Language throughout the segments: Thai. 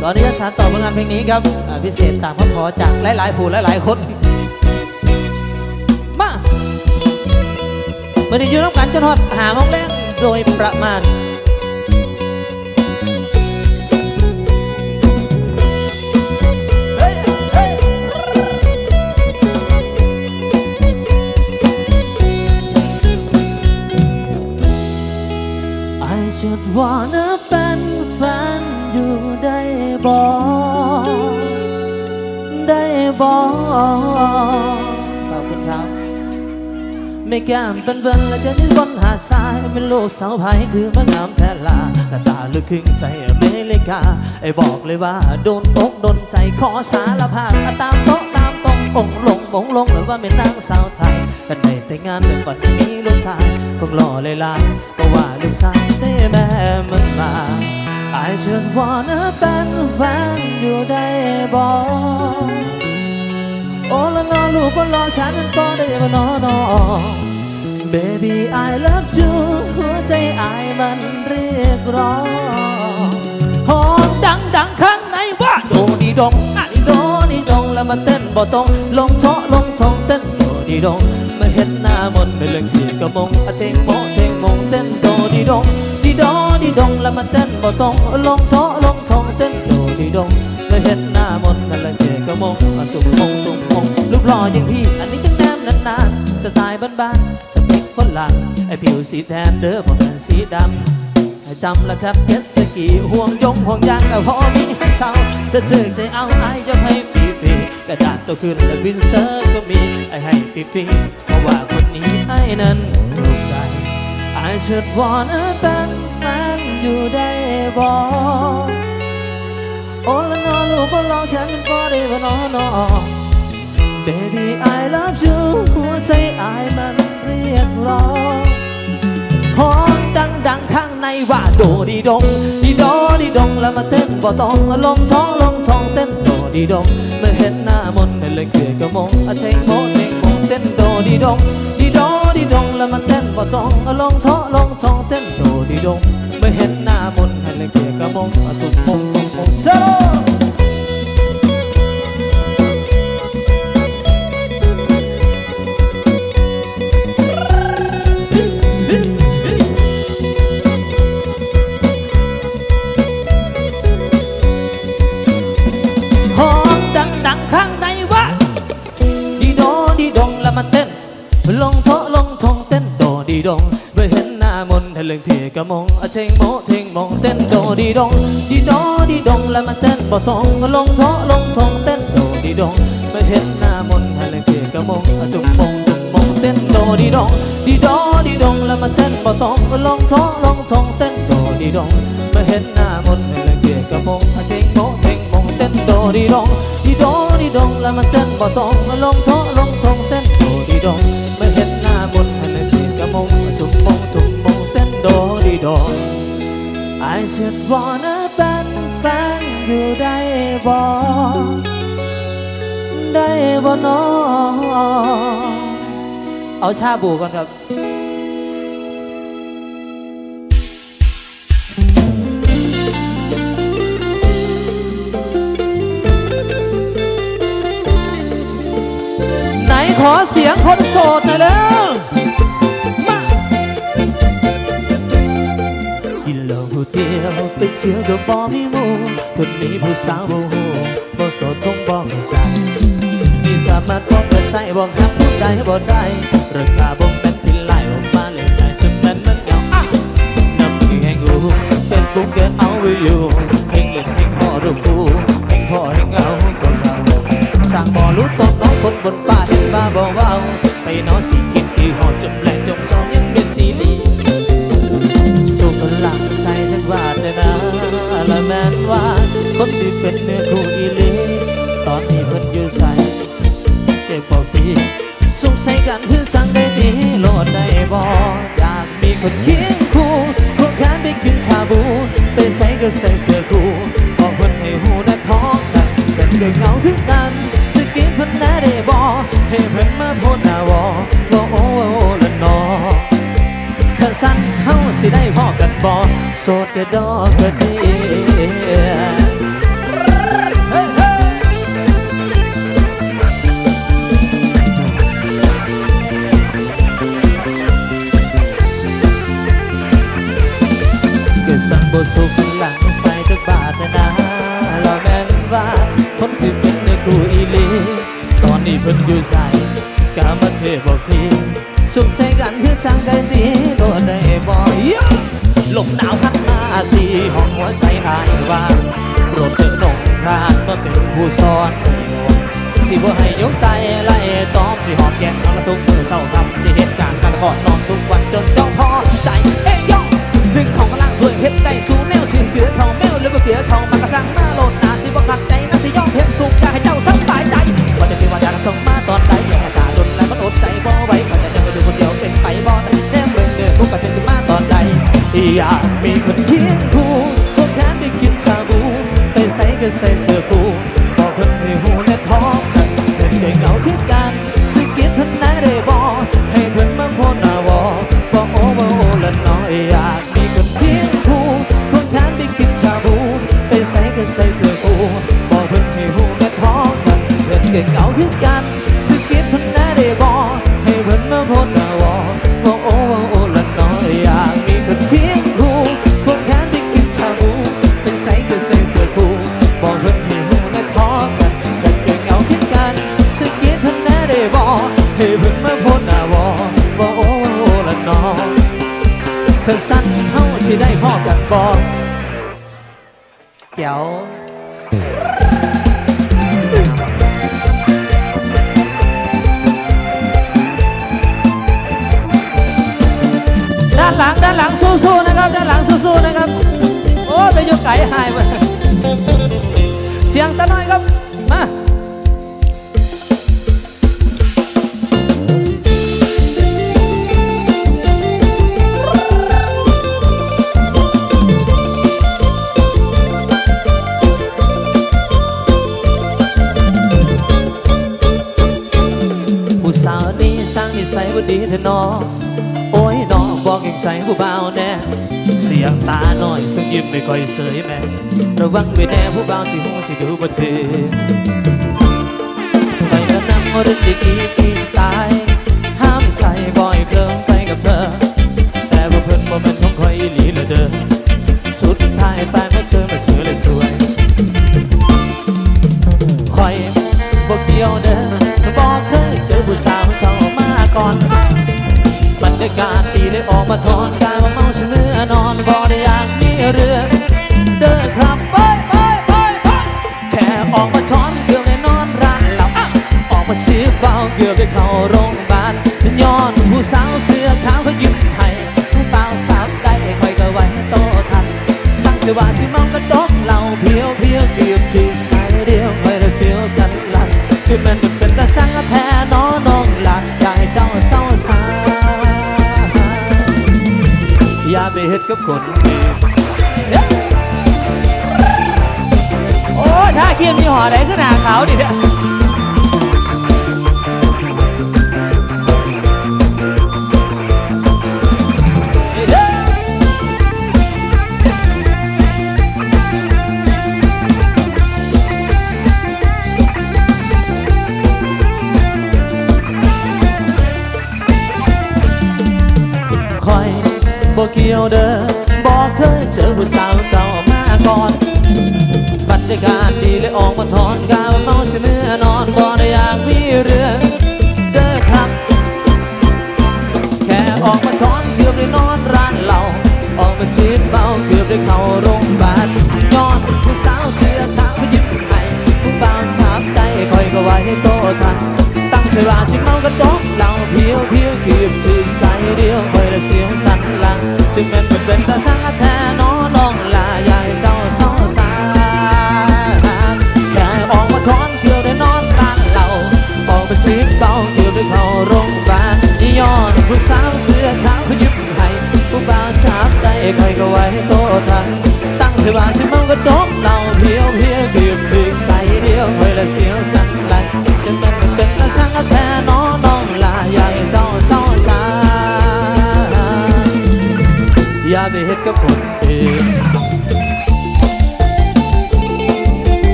ขออนุญาตสานต่อผลงานเพลงนี้ครับพิเศษตามคำขอจากหลายๆผู้หลายๆคน มาเมื่อนี้อยู่น้ำกันจนฮอดหาโมงแรงโดยประมาณเฮ้เฮ้ย I just wanna บ่ได้บ่ขอบคุณครับไม่แก้มเป็นเบินและจะดิ้นบนหาดทรายเป็นโลกสาวไผ่คือมะงามแทนลาหน้าตาลึกครึ่งใจเมเลกา ไอ้บอกเลยว่า โดนอกโดนใจขอสารภาพตามโต๊ะตามตรงองลงมงลงหรือว่าเป็นนางสาวไทยกันในแต่งงานในฝันมีลูกชายคงหล่อเลยลายเพราะว่าลูกชายได้แม่มันมา I just wanna เป็นแฟนอยู่ได้บ่โอ้ละนอลูกบนรอแขนมันก็ได้มานอนอ Baby I love you หัวใจอายมันเรียกร้องหอมดังดังข้างในว่าโดดีดงอะดีโดดีดงแล้วมาเต้นบ่ตรงลงเชาะลงทงเต้นโดดีดงมาเห็นหน้ามนไม่เลือที่กระมงอะเทงโมเทงมงเต้นโดดีดง ดีโดดีดงแล้วมาเต้นบ่ตรงลงเชาะลงทงเต้นโดดีดงมาเห็นหน้ามนต์ไม่เลืองที่กระมงอะตุ่มมงตุ่มมงรูปหล่ออย่างพี่ อันนี้ตั้งแนมนานๆจะตายบ้านๆจะพลิกฝรั่งไอผิวสีแทนเด้อบ่แม่นสีดำให้จำล้วครับเจ็ดสกีห่วงยงห่วงยางก็พอมีให้เศร้าถ้าเธอใจเอาไอ้ยกให้ฟรีฟรีกระดาษตัวขึ้นและวินเซอร์ก็มีไอ้ให้ฟรีฟรีเพราะว่าคนนี้ไอ้นั้น ถูกใจ I should wanna เป็นแฟนอยู่ได้บ่โอ้ละนอนลูกบ่รองแค่มันก็ได้บ่นอนอ Baby I love you หัวใจอายมันเรียกร้องหอมดังดังข้างในว่าโดดีดงดีโดดีดงแล้วมาเต้นบ่ต้องลงช่องลงช่องเต้นโดดีดงเมื่อเห็นหน้ามนไม่เลยเกลียกระมงอะเทงโมเทงโมเต้นโดดีดงดีโด ดีดงแล้วมาเต้นบ่ต้องลงช่อลงทองเต้นโดดีดงไม่เห็นหน้ามนให้เลยเกลียกระมงตุ่มมงตุ่มมงเซโล ดดีดงเมื่อเห็นหน้ามนทะลึงเทียกระมงอะเชงโมเทงมองเต้นโดดีดงดีโดดีดงแล้วมาเต้นบ่ตรงลงโทะลงทองเต้นโดดีดงเมื่อเห็นหน้ามนทะลึงเทียกระมงอะจุกมงจุกมงเต้นโดดีดงดีโดดีดงแล้วมาเต้นบ่ตรงลงโทะลงทองเต้นโดดีดงเมื่อเห็นหน้ามนทะลึงเทียกระมงอะเชงโมเทงมองเต้นโดดีดงดีโดดีดงแล้วมันเต้นบ่ตรงลงโชลงทองเต้นโดดีดงไม่เห็น มงจุกมงจุกมงเต้นโดดีดง I just wanna เป็นแฟนอยู่ได้บ่ได้บ่น้อเอาชาบูก่อนครับไหนขอเสียงคนโสดหน่อยแล้วียวก็บ่มีมูคนนี้ผู้สาวบ่ฮู้บ่สดคงบ่เข้าใจมีสามารถบอกและใส่บอกหักผู้ใดบ่ได้ราคาบ่เป็นที่ไล่ออกมาเล่นได้ซึ่งมันมันเหงาอะน้ำมือแห่งกูเป็นกูเกิดเอาไว้อยู่เฮงเงินเฮงพ่อรูปกูเฮงพอเฮงเอาก็เราสร้างบ่อรู้ตนน้องคนบน บอกโสดกระดอกกระเดียเกิดสังบ่สุขหลังใส่ตะบาทนาเราแม่นว่าคนที่เป็นในครูอีลีตอนนี้เพิ่งอยู่ใส่กามเทพบอกที สุขใส่กันคือช่างกันดีโดนได้บ่ยลมหนาวพัดมาสีห้องหัวใจหายว่างโปรดเถอะนงรานมาเป็นผู้สอนสิบ่ให้ยกไตไล่ตอมสิหอมแก้มเอาละทุกมือเศร้าทำสิเหตุการณ์การกอดนอนทุกวันจนเจ้าพอใจเอ้ยยอดึงของกำลังด้วยเฮ็ดได้สูงแนวสิเกลือเขาแมวหรือบ่เกลือเขามันกระสังมาโลดหนาสิบ่ขัดใจนะสิยอมเพ็นถูกใจให้เจ้าสบายใจว่าจะเป็นว่าจะส่งมาตอนใด อยากมีคนเคียงคู่พวกแค้นไปกินชาบู ไปใส่ก็ใส่เสื้อคู่บอกคนให้หู ด้านหลังด้านหลังสู้ๆนะครับ ด้านหลังสู้ๆนะครับ โอ้ไปอยู่ไก่หายไปเสียงตะน้อยครับ มา ดีเถอะนอโอ้ยนอบอกยังใจผู้เบาแน่เสียงตาหน่อยซึ่งยิ้มไม่ค่อยเสยแม่ระวังไว้แน่ผู้เบาวสิหูสิดูบ่ถึงไปแล้วนำมรดกดีที่ตายห้ามใจบ่อยเคลิ้มไปกับเธอ แต่ว่าเพิ่นบ่แม่นของคอยหลีเลยเด้อสุดท้ายตายเมื่อเธอมาเจอเลยสวยคอยบ่เกี่ยวเด้อบ่เคยเจอผู้สาวเจ้ามาก่อน บรรยการตีได้ออกมาทอนกายว่าเมาสิเมื่อนอนบ่ได้อยากมีเรื่อง ดกับคนโอ้ถ้าเคียมยี่ห้อไหนก็หนาขาวดิเนี่ย ผู้สาวเจ้ามาก่อนบรรยากาศดีเลยออกมาถอนกาวเมาสิเมื่อนอนบ่ได้อยากมีเรื่องเด้อครับ แค่ออกมาถอนเกือบได้นอนร้านเหล้าออกมาชีดเบาเกือบได้เข้าโรงพยาบาลย้อนผู้สาวเสื้อขาวเขายิ้มให้ผู้บ่าวชาบใจคอยก็ไว้โตทันตั้งใจว่าสิเมากระตกเหล้าเพียวเพียวเกือบถึงใส่เดียวคอยละเสียง จึงแม่นเป็นเป็นตาสังแท้น้อน้องลาอยาให้เจ้าเศร้าสาแค่ออกมาถอนเกือบได้นอนร้านเหล้าออกมาชีดเบาเกือบได้เข้าโรงพยาบาลย้อนผู้สาวเสื้อขาวเขายิ้มให้ผู้บ่าวชาบใจคอยก็ไว้โตทันตั้งใจว่าสิเมากระดกเหล้าเพียวเพียวเกือบถึงใส่เดียวคอยละเสียวสั่นไหลจะเป็นเป็นละสังแท้น้อ ได้เฮ็ดกับคนเอง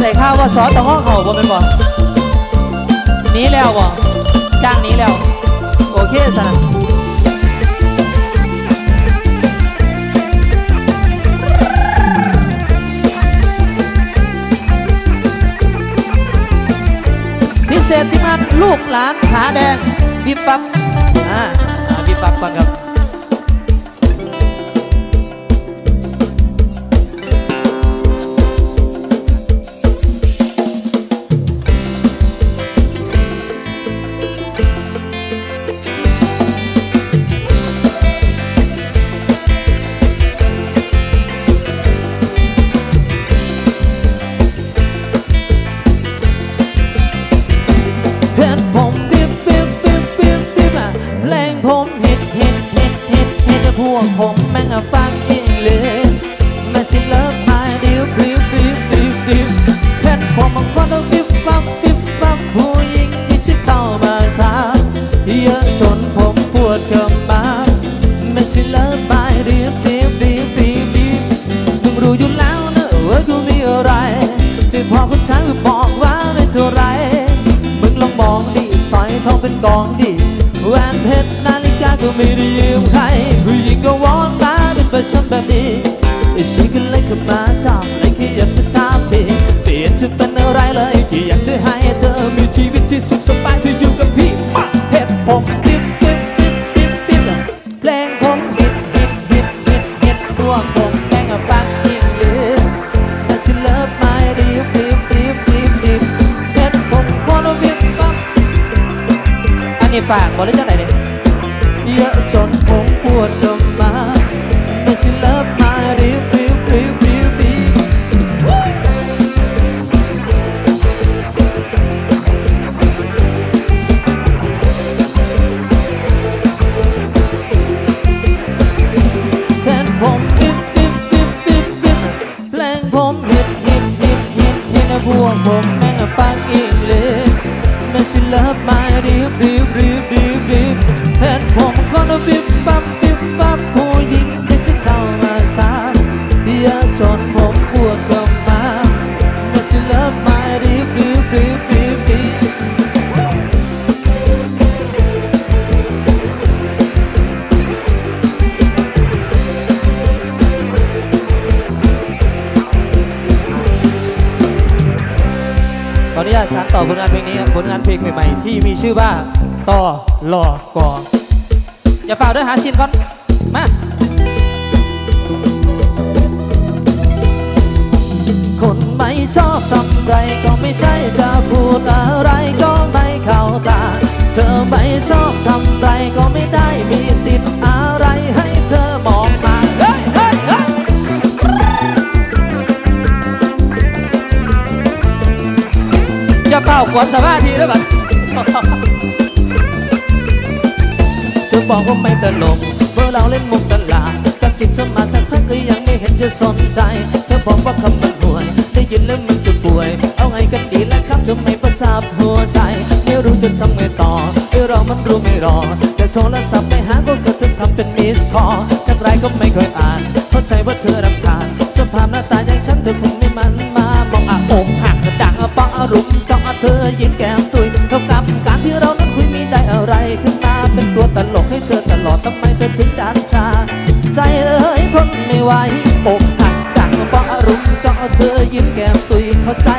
แต่ข้าวว่าซอสตะห้อเขาบ่เป็นบ่นี้แล้วบ่จ้างนี้แล้ว โอเคสนะพิเศษที่มันลูกหลานขาแดง บิบปับอ่าบิบปับปังครับ ก็ไม่ได้ยืมใครผู้หญิงก็วอนมาเป็นประชมแบบนี้ไอ้ชีก็เลยขึ้นมาจับเลยแค่อยากจะสามทีเปลี่ยนจะเป็นอะไรเลยแค่อยากจะให้เธอมีชีวิตที่สุขสบายเธออยู่กับพี่มาเพชรผมติ๊บติ๊บติ๊บติ๊บติ๊บเพลงผมฮิตฮิตฮิตฮิตฮิตพวกผมแม่งอะฟังยิ่งลืมแต่ฉันเลิฟไม่ดีดิบดิบดิบดิบเพชรผมคนวิบปั๊บอันนี้ฝากบอกเลยจังไหนเนี่ย เยอะจนผมปวดกำมาแต่ฉันเลิฟไม่ดีดิบดิบดิบดิบเพชรผมดิบดิบดิบดิบดิบเพลงผมฮิตฮิตฮิตฮิตฮิตนะพวกผมแม่งปังอีกเลยไม่ใช่เลิฟ รผ หาชินก่อน มา คนไม่ชอบทำไรก็ไม่ใช่จะพูดอะไรก็ไม่เข้าตา เธอไม่ชอบทำไรก็ไม่ได้มีสิทธิ์อะไรให้เธอมองมาเฮ้ยเฮ้ยเฮ้ยอย่าเป่ากวนสมาธิแล้วก่อน บอกว่าไม่ตลกเมื่อเราเล่นมุกตลาดกับจิตเธอมาสักพักก็ยังไม่เห็นจะสนใจ เธอบอกว่าคำมันห่วย ได้ยินแล้วมันจะป่วย เอาไงกันดีล้วครับเธอไม่ประทับหัวใจ ไม่รู้จะทำไงต่อไอเรามันรู้ไม่รอ แต่โทรศัพท์ไปหาก็เกิดเธอทำเป็นมิสคอทักไรก็ไม่เคยอ่าน เข้าใจว่าเธอรำคาญสภาพหน้าตาอย่างฉันเธอคงไม่มันมามองอาอกหักดังป้องอารมณ์จ้องเธอยิ้มแก้ ทำไมเธอถึงดันชา ใจเอ้ยทนไม่ไหวอกหักดังป้องอารมณ์จ้องเธอยิ้มแก้มตุยเข้าใจ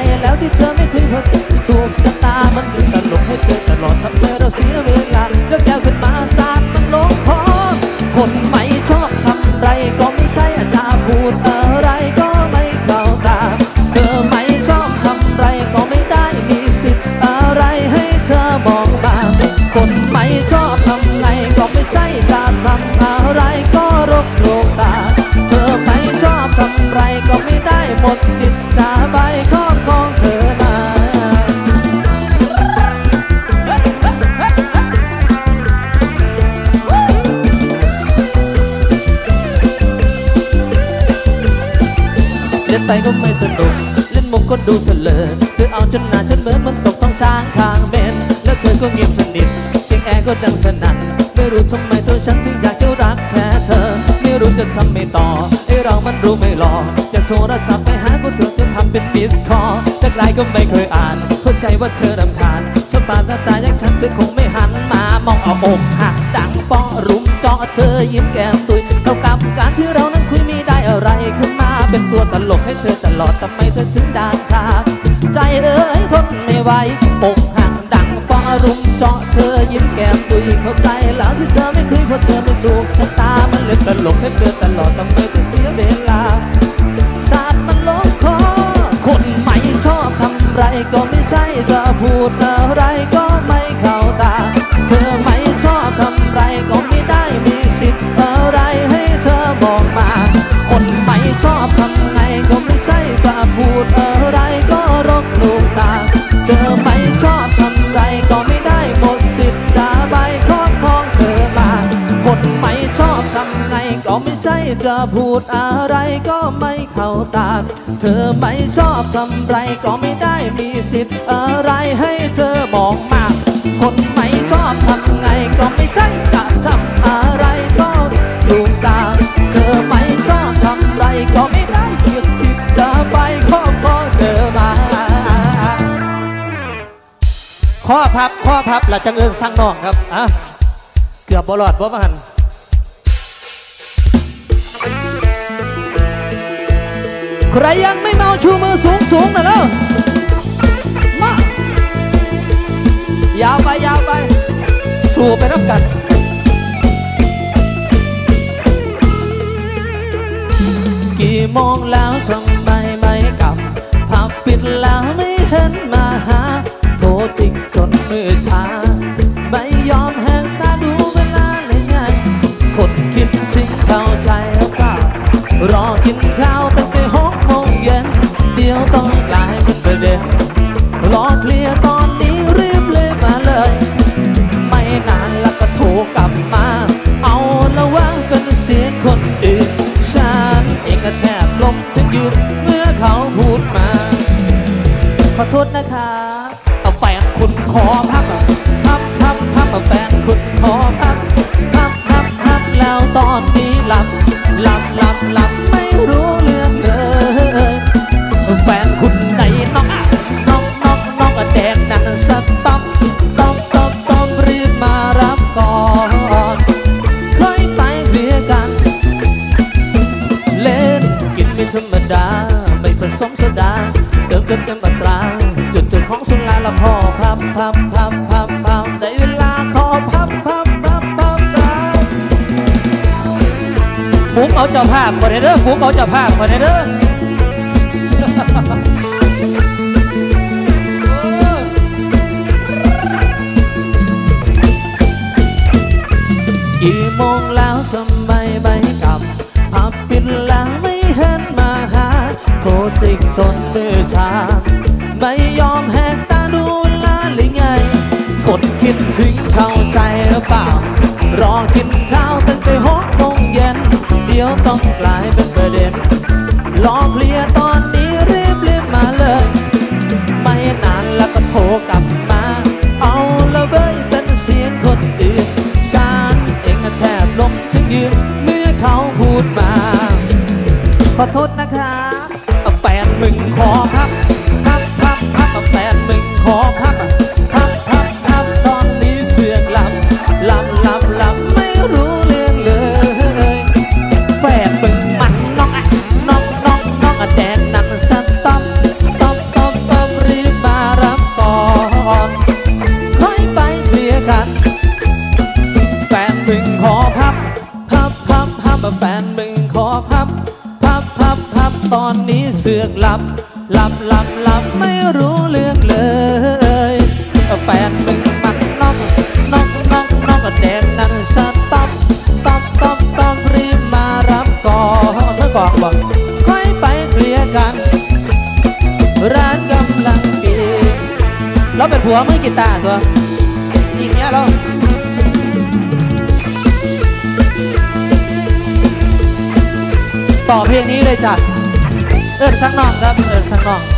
ก็ไม่สนุก เล่นมุกก็ดูเสลอเธอเอาจนหนาฉันเหมือนมันตกท้องช้างข้างเบนแล้วเธอก็เงียบสนิท เสียงแอร์ก็ดังสนั่น ไม่รู้ทำไมตัวฉันถึงอยากจะรักแค่เธอ ไม่รู้จะทำไม่ต่อไอเรามันรู้ไม่หลอกอยากโทรศัพท์ไปหาก็เธอจะทำเป็นมิสคอลแต่ไลน์ก็ไม่เคยอ่าน เข้าใจว่าเธอรำคาญสปาหน้าตาอย่างฉันเธอคงไม่หันมามองเอาอกหักดังป้อรุมจาะเธอยิ้มแก้มตุยเท่ากับการที่เรานั้นคุยไม่ได้อะไรขึ้น็นตัวตลกให้เธอตลอดทำไมเธอถึงด่านชา ใจเอ้ยทนไม่ไหวปกห่างดังปองอรุมเจาะเธอยิ้มแก้มตุยเข้าใจแล้วที่เธอไม่เคยเพราะเธอไม่ถูกชะตามันเลยตลกให้เธอตลอดทำไมเธอเสียเวลาศาสตร์มันลงคอคนใหม่ชอบทำไรก็ไม่ใช่จะพูดนะ จะพูดอะไรก็ไม่เข้าตาม เธอไม่ชอบทำไรก็ไม่ได้มีสิทธิ์อะไรให้เธอมองมาก คนไม่ชอบทำไงก็ไม่ใช่จะทำอะไรก็ดูตามเธอไม่ชอบทำไรก็ไม่ได้หยุดสิทธิ์จะไปขอขอเธอมา ข้อพับข้อพับหลัจังเอิงสั่งน้องครับอะเกือบบอลอดบ่มาหัน ใครยังไม่เมาชูมือสูงสูงหน่อยแล้วมายาวไปยาวไป สู่ไปรับกันกี่โมงแล้วทำไมไม่กลับผับปิดแล้วไม่เห็นมาหา โทรจิกจนมือชาไม่ยอมแหงตาดูเวลาเลยไง คนคิดถึงเข้าใจหรือเปล่ารอกินข้าว ขอโทษนะคะเอาแฟนคุณขอพับพับพับพับเอาแฟนคุณขอพับพับพับพับแล้วตอนนี้หลับหลับหลับ ปุ๊กเอาเจ้าภาพคนเด้อปุ๊กเอาเจ้าภาพคนเด้อกี่โมงแล้วทำไมไม่กลับผับปิดแล้วไม่เห็นมาหา โทรจิกจนมือชาไม่ยอมแหกตาดูแลหรือไง กดคิดถึงเข้าใจหรือเปล่ารอกินข้าวตั้งแต่หกโมง ยวต้องกลายเป็นประเด็น ลอเคลียร์ตอนนี้รีบรีบมาเลย ไม่นานแล้วก็โทรกลับมา เอาละเว้ยเป็นเสียงคนอื่นฉันเองแทบล้มทั้งยืน เมื่อเขาพูดมา ขอโทษนะ สือกหลับหลับหลับหลับไม่รู้เรื่องเลยแฟนมึงมันน้องน้องน้องน้องแดงนั่นสต๊อปต๊อปต๊อปต๊อปรีบมารับก่อนเมื่อก่อนบอกค่อยไปเคลียร์กัน ร้านกำลังปิดเราเป็นผัวมือกีตาร์ตัวทีเนี้ยเราต่อเพลงนี้เลยจ้ะ เอิญสักน้องครับ เอิญสักน้อง